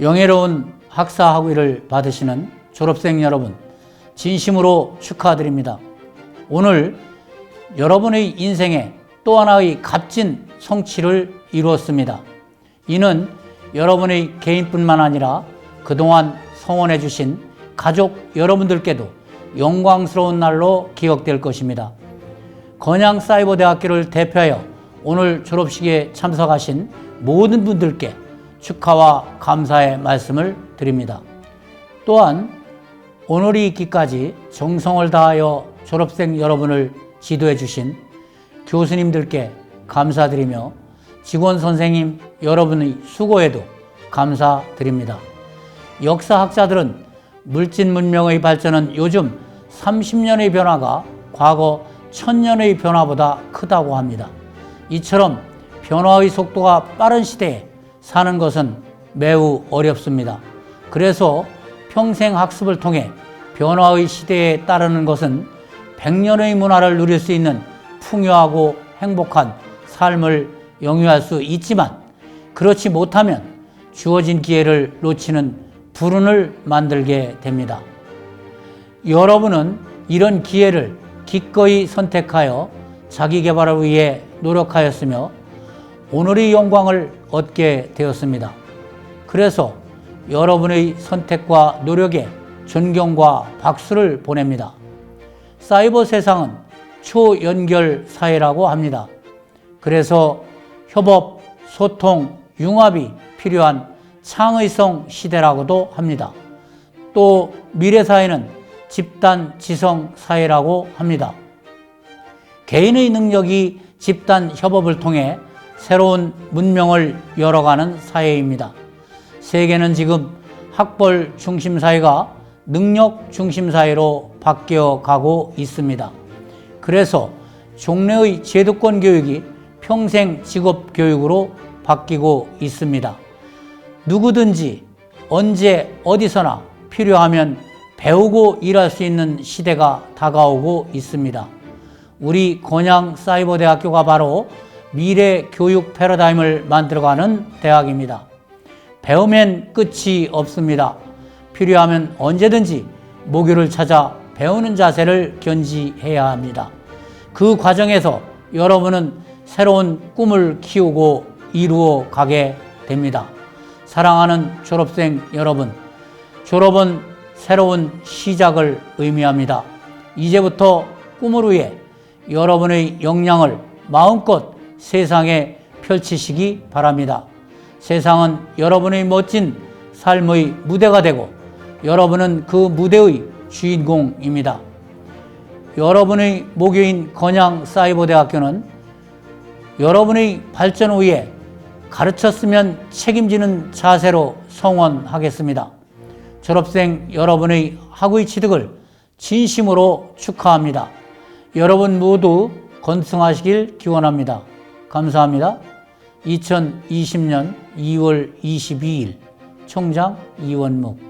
영예로운 학사 학위를 받으시는 졸업생 여러분, 진심으로 축하드립니다. 오늘 여러분의 인생에 또 하나의 값진 성취를 이루었습니다. 이는 여러분의 개인뿐만 아니라 그동안 성원해 주신 가족 여러분들께도 영광스러운 날로 기억될 것입니다. 건양 사이버대학교를 대표하여 오늘 졸업식에 참석하신 모든 분들께 축하와 감사의 말씀을 드립니다. 또한 오늘이 있기까지 정성을 다하여 졸업생 여러분을 지도해 주신 교수님들께 감사드리며 직원 선생님 여러분의 수고에도 감사드립니다. 역사학자들은 물질 문명의 발전은 요즘 30년의 변화가 과거 1000년의 변화보다 크다고 합니다. 이처럼 변화의 속도가 빠른 시대에 사는 것은 매우 어렵습니다. 그래서 평생 학습을 통해 변화의 시대에 따르는 것은 100년의 문화를 누릴 수 있는 풍요하고 행복한 삶을 영위할 수 있지만 그렇지 못하면 주어진 기회를 놓치는 불운을 만들게 됩니다. 여러분은 이런 기회를 기꺼이 선택하여 자기 개발을 위해 노력하였으며 오늘의 영광을 얻게 되었습니다. 그래서 여러분의 선택과 노력에 존경과 박수를 보냅니다. 사이버 세상은 초연결 사회라고 합니다. 그래서 협업, 소통, 융합이 필요한 창의성 시대라고도 합니다. 또 미래 사회는 집단 지성 사회라고 합니다. 개인의 능력이 집단 협업을 통해 새로운 문명을 열어가는 사회입니다. 세계는 지금 학벌 중심 사회가 능력 중심 사회로 바뀌어 가고 있습니다. 그래서 종래의 제도권 교육이 평생 직업 교육으로 바뀌고 있습니다. 누구든지 언제 어디서나 필요하면 배우고 일할 수 있는 시대가 다가오고 있습니다. 우리 건양 사이버대학교가 바로 미래 교육 패러다임을 만들어가는 대학입니다. 배우면 끝이 없습니다. 필요하면 언제든지 모교를 찾아 배우는 자세를 견지해야 합니다. 그 과정에서 여러분은 새로운 꿈을 키우고 이루어 가게 됩니다. 사랑하는 졸업생 여러분, 졸업은 새로운 시작을 의미합니다. 이제부터 꿈을 위해 여러분의 역량을 마음껏 세상에 펼치시기 바랍니다. 세상은 여러분의 멋진 삶의 무대가 되고 여러분은 그 무대의 주인공입니다. 여러분의 모교인 건양 사이버대학교는 여러분의 발전 위해 가르쳤으면 책임지는 자세로 성원하겠습니다. 졸업생 여러분의 학위 취득을 진심으로 축하합니다. 여러분 모두 건승하시길 기원합니다. 감사합니다. 2020년 2월 22일 총장 이원묵